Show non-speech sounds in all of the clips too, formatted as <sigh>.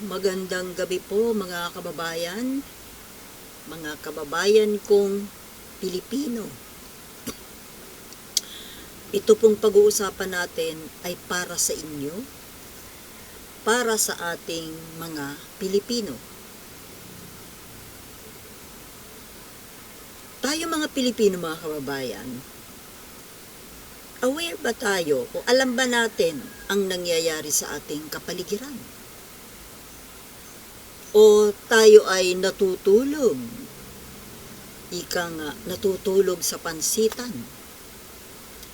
Magandang gabi po mga kababayan, mga kababayan kong Pilipino. Ito pong pag-uusapan natin ay para sa inyo, para sa ating mga Pilipino. Tayo mga Pilipino mga kababayan, aware ba tayo o alam ba natin ang nangyayari sa ating kapaligiran? O tayo ay natutulog. Ika nga, natutulog sa pansitan.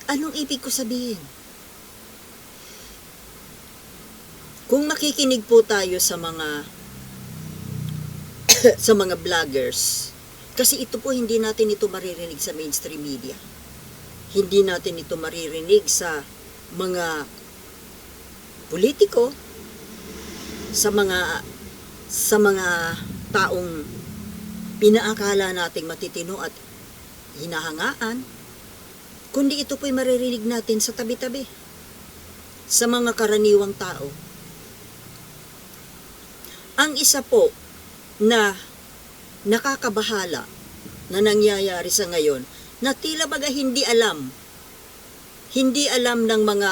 Anong ibig ko sabihin? Kung makikinig po tayo sa mga <coughs> sa mga vloggers, kasi ito po hindi natin ito maririnig sa mainstream media. Hindi natin ito maririnig sa mga politiko, sa mga sa mga taong pinaakala nating matitino at hinahangaan, kundi ito po'y maririnig natin sa tabi-tabi, sa mga karaniwang tao. Ang isa po na nakakabahala na nangyayari sa ngayon, na tila baga hindi alam, hindi alam ng mga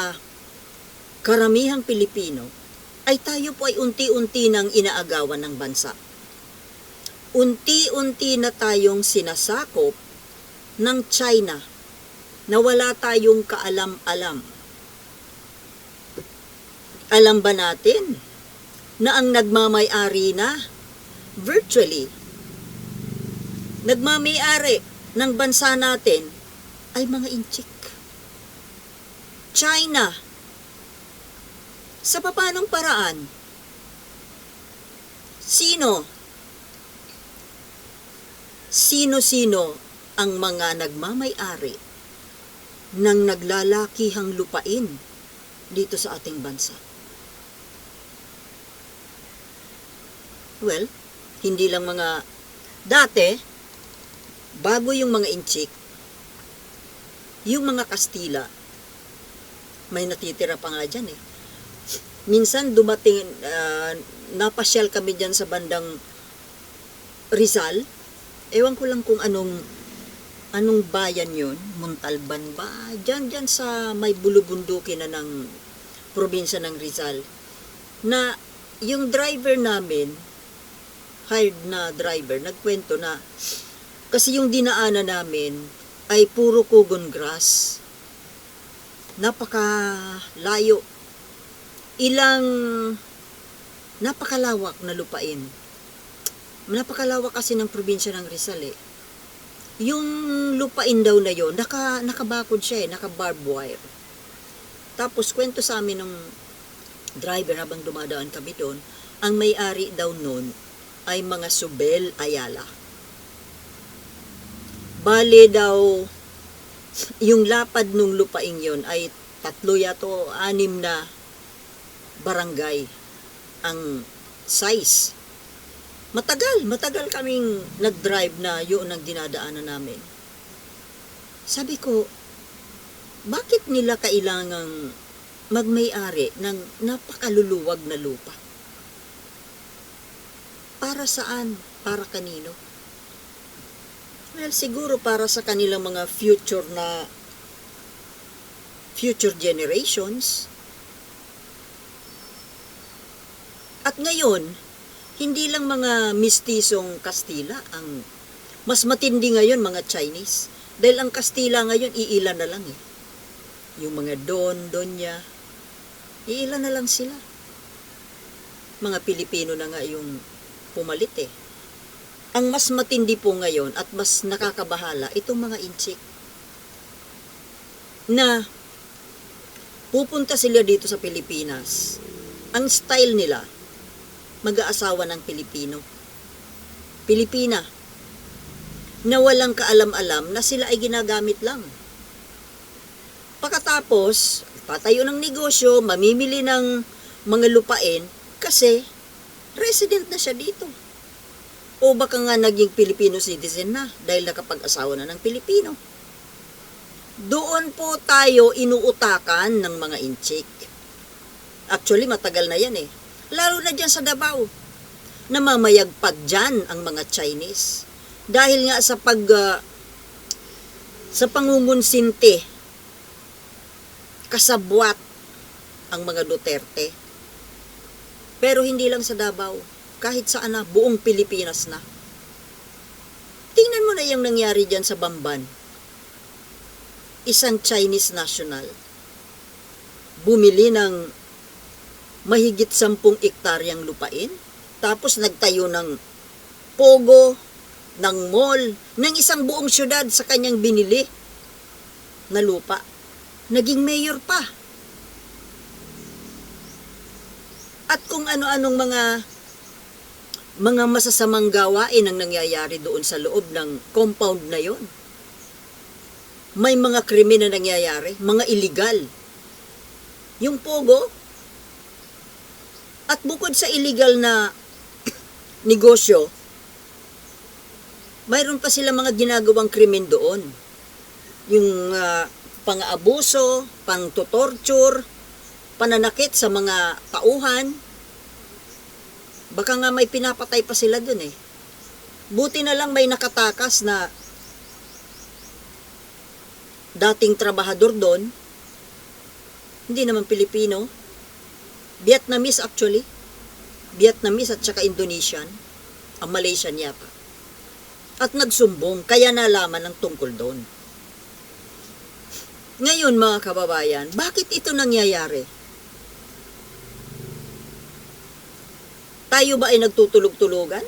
karamihang Pilipino, ay tayo po ay unti-unti nang inaagawan ng bansa. Unti-unti na tayong sinasakop ng China na wala tayong kaalam-alam. Alam ba natin na ang nagmamay-ari na virtually nagmamay-ari ng bansa natin ay mga inchik. China sa papanong paraan? Sino? Sino-sino ang mga nagmamay-ari ng naglalakihang lupain dito sa ating bansa? Well, hindi lang mga dati, bago yung mga inchik, yung mga Kastila, may natitira pa nga dyan eh minsan dumating, uh, napasyal kami dyan sa bandang Rizal. Ewan ko lang kung anong anong bayan yun, Montalban ba? Diyan, diyan sa may bulubundukin na ng probinsya ng Rizal. Na yung driver namin, hired na driver, nagkwento na kasi yung dinaanan namin ay puro kugon grass. Napaka layo ilang napakalawak na lupain. Napakalawak kasi ng probinsya ng Rizal eh. Yung lupain daw na yon, naka, nakabakod siya eh, naka-barbed wire. Tapos kwento sa amin ng driver habang dumadaan kami doon, ang may-ari daw noon ay mga Subel Ayala. Bale daw, yung lapad nung lupain yon ay tatlo yato, anim na barangay ang size. Matagal, matagal kaming nag-drive na yun ang dinadaanan namin. Sabi ko, bakit nila kailangang magmay-ari ng napakaluluwag na lupa? Para saan? Para kanino? Well, siguro para sa kanilang mga future na future generations, At ngayon, hindi lang mga mistisong Kastila ang mas matindi ngayon mga Chinese. Dahil ang Kastila ngayon, iilan na lang eh. Yung mga Don, Donya, iilan na lang sila. Mga Pilipino na nga yung pumalit eh. Ang mas matindi po ngayon at mas nakakabahala, itong mga inchik. Na pupunta sila dito sa Pilipinas. Ang style nila, mag-aasawa ng Pilipino. Pilipina, na walang kaalam-alam na sila ay ginagamit lang. Pagkatapos, patayo ng negosyo, mamimili ng mga lupain kasi resident na siya dito. O baka nga naging Filipino citizen na dahil nakapag-asawa na ng Pilipino. Doon po tayo inuutakan ng mga inchik. Actually, matagal na yan eh Lalo na dyan sa Davao. Namamayagpag dyan ang mga Chinese. Dahil nga sa pag ah, sa pangungunsinti kasabwat ang mga Duterte. Pero hindi lang sa Davao, kahit saan na, buong Pilipinas na. Tingnan mo na yung nangyari dyan sa Bamban. Isang Chinese national bumili ng mahigit sampung ektaryang lupain, tapos nagtayo ng pogo, ng mall, ng isang buong syudad sa kanyang binili na lupa. Naging mayor pa. At kung ano-anong mga mga masasamang gawain ang nangyayari doon sa loob ng compound na yon. May mga krimen na nangyayari, mga illegal. Yung pogo, at bukod sa illegal na <clears throat> negosyo, mayroon pa sila mga ginagawang krimen doon. Yung ah, pang-abuso, pang-torture, pananakit sa mga tauhan. Baka nga may pinapatay pa sila doon eh. Buti na lang may nakatakas na dating trabahador doon. Hindi naman Pilipino. Vietnamese actually. Vietnamese at saka Indonesian. Ang Malaysian yata at nagsumbong kaya nalaman ng tungkol doon. Ngayon mga kababayan, bakit ito nangyayari? Tayo ba ay nagtutulog-tulugan?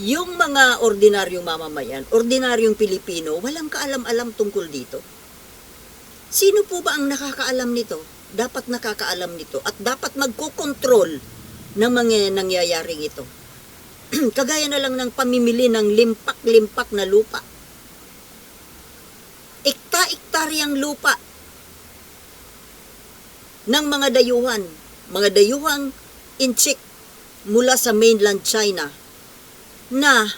Yung mga ordinaryong mamamayan, ordinaryong Pilipino, walang kaalam-alam tungkol dito. Sino po ba ang nakakaalam nito? Dapat nakakaalam nito at dapat magkokontrol ng mga nangyayaring ito. <clears throat> Kagaya na lang ng pamimili ng limpak-limpak na lupa. Ikta-iktaryang lupa ng mga dayuhan, mga dayuhang inchik mula sa mainland China na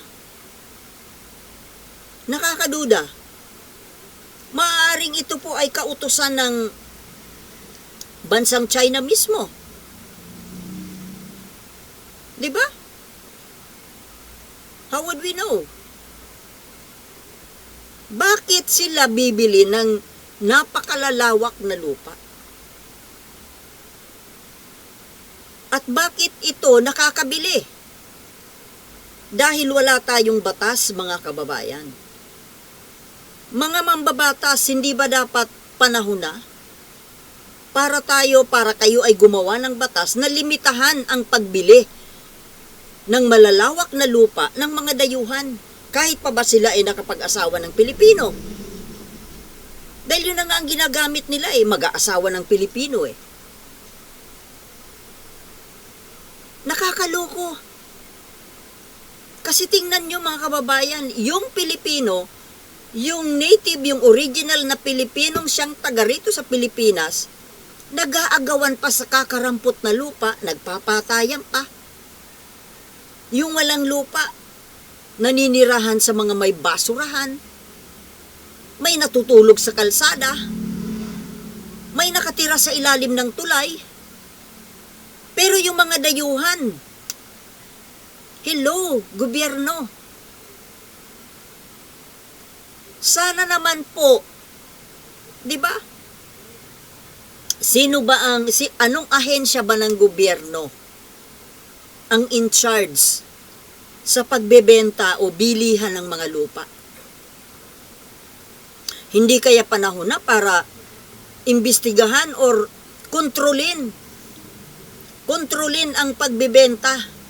nakakaduda. Maaaring ito po ay kautusan ng bansang China mismo. 'Di ba? How would we know? Bakit sila bibili ng napakalalawak na lupa? At bakit ito nakakabili? Dahil wala tayong batas, mga kababayan. Mga mambabatas, hindi ba dapat panahon na para tayo, para kayo ay gumawa ng batas na limitahan ang pagbili ng malalawak na lupa ng mga dayuhan kahit pa ba sila ay nakapag-asawa ng Pilipino. Dahil yun na nga ang ginagamit nila eh, mag-aasawa ng Pilipino eh. Nakakaloko. Kasi tingnan nyo mga kababayan, yung Pilipino, yung native, yung original na Pilipinong siyang taga rito sa Pilipinas, nag-aagawan pa sa kakarampot na lupa, nagpapatayan pa. Yung walang lupa, naninirahan sa mga may basurahan, may natutulog sa kalsada, may nakatira sa ilalim ng tulay. Pero yung mga dayuhan, hello, gobyerno, sana naman po, di ba? Sino ba ang, si, anong ahensya ba ng gobyerno ang in charge sa pagbebenta o bilihan ng mga lupa? Hindi kaya panahon na para imbestigahan or kontrolin kontrolin ang pagbebenta.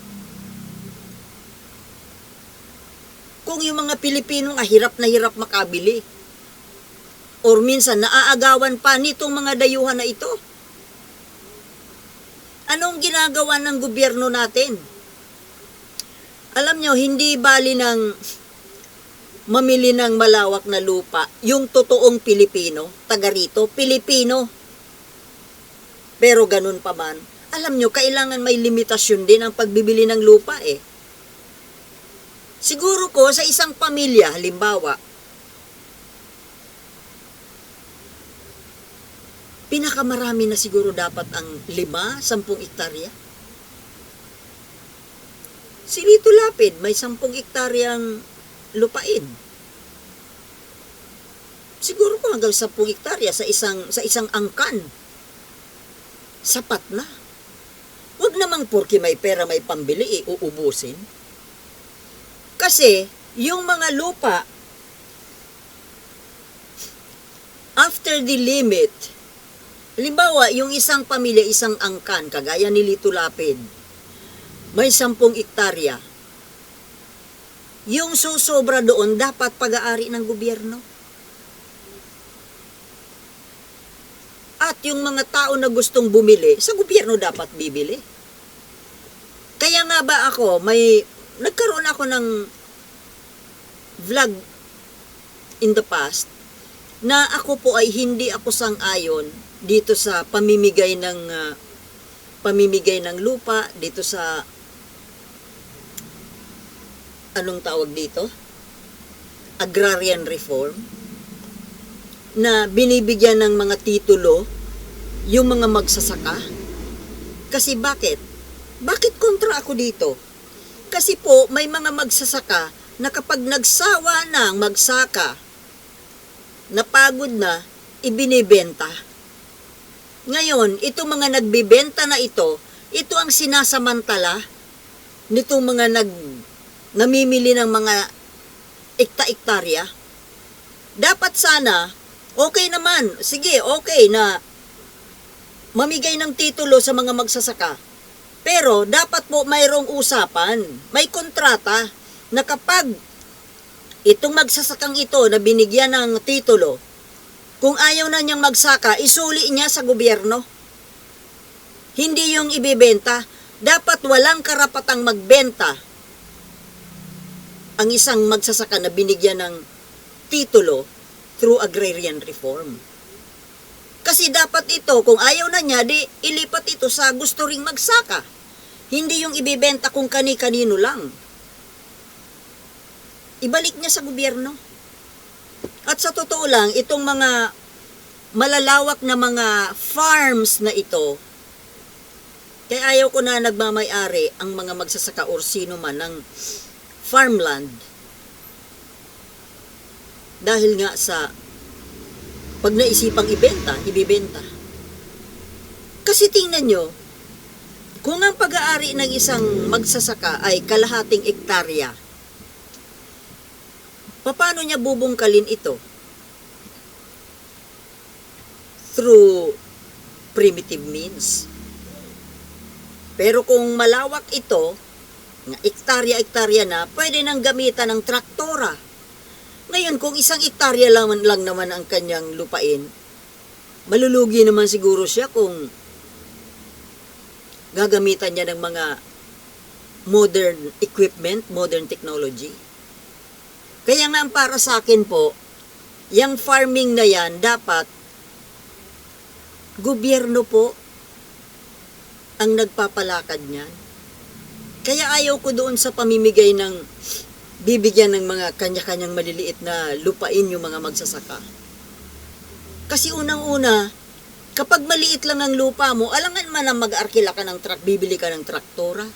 Kung yung mga Pilipino nga hirap na hirap makabili. Or minsan naaagawan pa nitong mga dayuhan na ito. Anong ginagawa ng gobyerno natin? Alam nyo, hindi bali ng mamili ng malawak na lupa yung totoong Pilipino, taga rito, Pilipino. Pero ganun pa man, alam nyo, kailangan may limitasyon din ang pagbibili ng lupa eh. Siguro ko sa isang pamilya, halimbawa, pinakamarami na siguro dapat ang lima, sampung ektarya. Si Lito Lapid, may sampung ektaryang lupain. Siguro kung hanggang sampung ektarya sa isang, sa isang angkan, sapat na. Huwag namang porke may pera, may pambili, iuubusin. Kasi, yung mga lupa, after the limit, halimbawa, yung isang pamilya, isang angkan, kagaya ni Lito Lapid, may sampung ektarya. Yung susobra doon, dapat pag-aari ng gobyerno. At yung mga tao na gustong bumili, sa gobyerno dapat bibili. Kaya nga ba ako, may, nagkaroon ako ng vlog in the past, na ako po ay hindi ako sang-ayon dito sa pamimigay ng ah, pamimigay ng lupa dito sa anong tawag dito? Agrarian reform na binibigyan ng mga titulo yung mga magsasaka. Kasi bakit? Bakit kontra ako dito? Kasi po may mga magsasaka na kapag nagsawa na ang magsaka, napagod na, ibinibenta. Ngayon, itong mga nagbibenta na ito, ito ang sinasamantala nitong mga nag namimili ng mga ekta-ektarya. Dapat sana, okay naman, sige, okay na mamigay ng titulo sa mga magsasaka. Pero dapat po mayroong usapan, may kontrata na kapag itong magsasakang ito na binigyan ng titulo, kung ayaw na niyang magsaka, isuli niya sa gobyerno. Hindi yung ibibenta. Dapat walang karapatang magbenta ang isang magsasaka na binigyan ng titulo through agrarian reform. Kasi dapat ito, kung ayaw na niya, di ilipat ito sa gusto ring magsaka. Hindi yung ibibenta kung kani-kanino lang. Ibalik niya sa gobyerno. At sa totoo lang, itong mga malalawak na mga farms na ito, kaya ayaw ko na nagmamayari ang mga magsasaka or sino man ng farmland dahil nga sa pag naisipang ibenta, ibibenta. Kasi tingnan nyo, kung ang pag-aari ng isang magsasaka ay kalahating ektarya, paano niya bubungkalin ito? Through primitive means. Pero kung malawak ito, nga ektarya-ektarya na, pwede nang gamitan ng traktora. Ngayon, kung isang ektarya lang, lang naman ang kanyang lupain, malulugi naman siguro siya kung gagamitan niya ng mga modern equipment, modern technology. Kaya nga para sa akin po, yung farming na yan, dapat gobyerno po ang nagpapalakad niyan. Kaya ayaw ko doon sa pamimigay ng bibigyan ng mga kanya-kanyang maliliit na lupain yung mga magsasaka. Kasi unang-una, kapag maliit lang ang lupa mo, alangan man na mag-arkila ka ng truck, bibili ka ng traktora.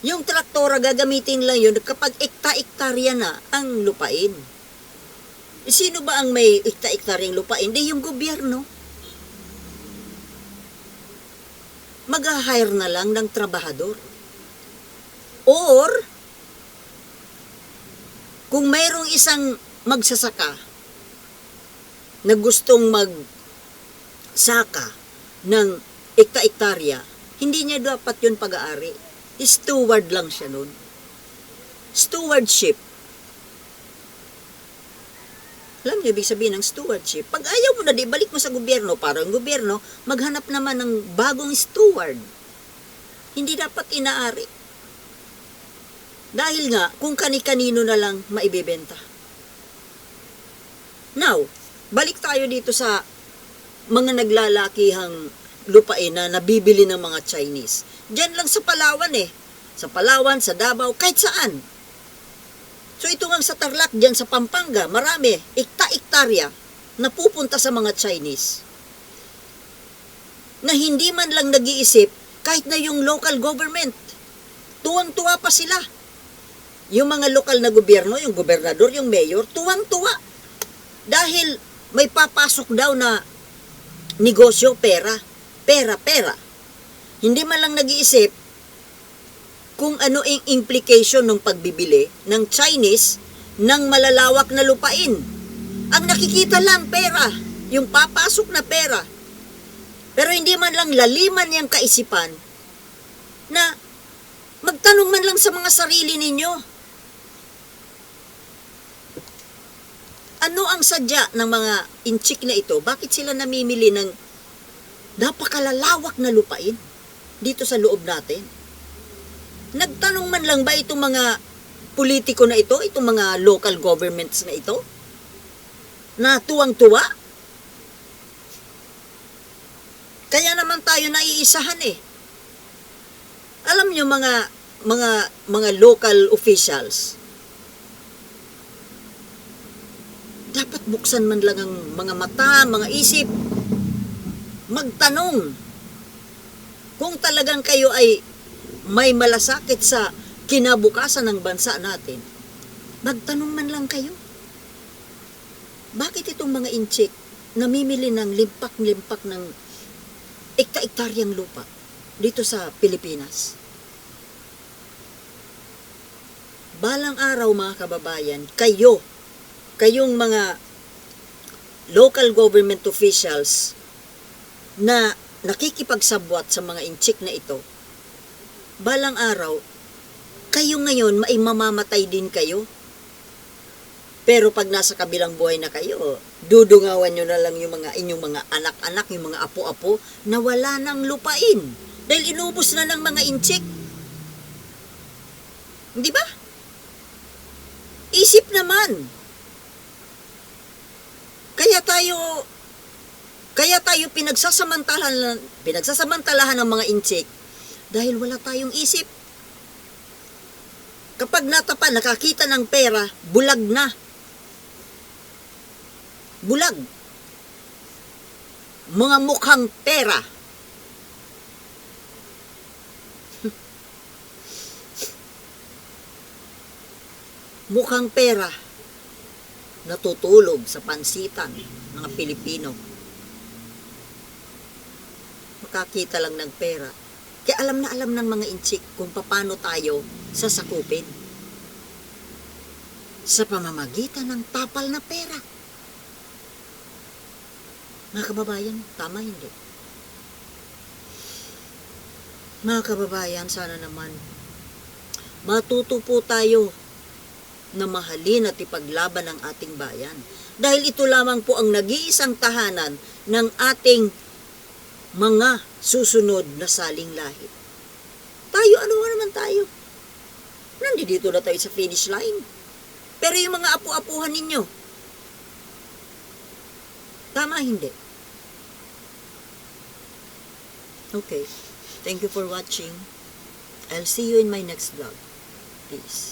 Yung traktora gagamitin lang yun kapag ekta-ektarya na ang lupain. Eh, Sino ba ang may ekta-ektaryang lupain? Hindi yung gobyerno. mag-hire na lang ng trabahador. Or, kung mayroong isang magsasaka na gustong magsaka ng ekta-ektarya, hindi niya dapat yun pag-aari. Steward lang siya nun. Stewardship. Alam niyo, ibig sabihin ng stewardship. Pag ayaw mo na, di balik mo sa gobyerno para ang gobyerno maghanap naman ng bagong steward. Hindi dapat inaari. Dahil nga, kung kani-kanino na lang maibebenta. Now, balik tayo dito sa mga naglalakihang lupain na nabibili ng mga Chinese. Diyan lang sa Palawan eh. Sa Palawan, sa Davao, kahit saan. So ito nga sa Tarlac, dyan sa Pampanga, marami, ikta-iktarya, na pupunta sa mga Chinese. na hindi man lang nag-iisip kahit na yung local government. Tuwang-tuwa pa sila. Yung mga lokal na gobyerno, yung gobernador, yung mayor, tuwang-tuwa. Dahil may papasok daw na negosyo, pera. Pera, pera. Hindi man lang nag-iisip kung ano ang implication ng pagbibili ng Chinese ng malalawak na lupain. Ang nakikita lang pera, yung papasok na pera. Pero hindi man lang laliman yung kaisipan na magtanong man lang sa mga sarili ninyo. Ano ang sadya ng mga inchik na ito? Bakit sila namimili ng napakalalawak na lupain dito sa loob natin? Nagtanong man lang ba itong mga politiko na ito, itong mga local governments na ito? Na tuwang-tuwa? Kaya naman tayo naiisahan eh. Alam nyo mga mga mga local officials, dapat buksan man lang ang mga mata, mga isip, magtanong kung talagang kayo ay may malasakit sa kinabukasan ng bansa natin, magtanong man lang kayo. Bakit itong mga inchik namimili ng limpak-limpak ng ekta-ektaryang lupa dito sa Pilipinas? Balang araw mga kababayan, kayo, kayong mga local government officials na nakikipagsabwat sa mga inchik na ito, balang araw, kayo ngayon may mamamatay din kayo. Pero pag nasa kabilang buhay na kayo, dudungawan nyo na lang yung mga inyong mga anak-anak, yung mga apo-apo, na wala nang lupain. Dahil inubos na ng mga inchik. Di ba? Isip naman. Kaya tayo kaya tayo pinagsasamantalahan pinagsasamantalahan ng mga inchik dahil wala tayong isip. Kapag natapa, nakakita ng pera, bulag na. Bulag. Mga mukhang pera. <laughs> mukhang pera natutulog sa pansitan mga Pilipino. Makakita lang ng pera. Kaya alam na alam ng mga inchik kung paano tayo sasakupin. Sa pamamagitan ng tapal na pera. Mga kababayan, tama hindi? Mga kababayan, sana naman matuto po tayo na mahalin at ipaglaban ang ating bayan. Dahil ito lamang po ang nag-iisang tahanan ng ating mga susunod na saling lahi. Tayo, ano nga naman tayo? Nandito na tayo sa finish line. Pero yung mga apu-apuhan ninyo, tama hindi? Okay. Thank you for watching. I'll see you in my next vlog. Peace.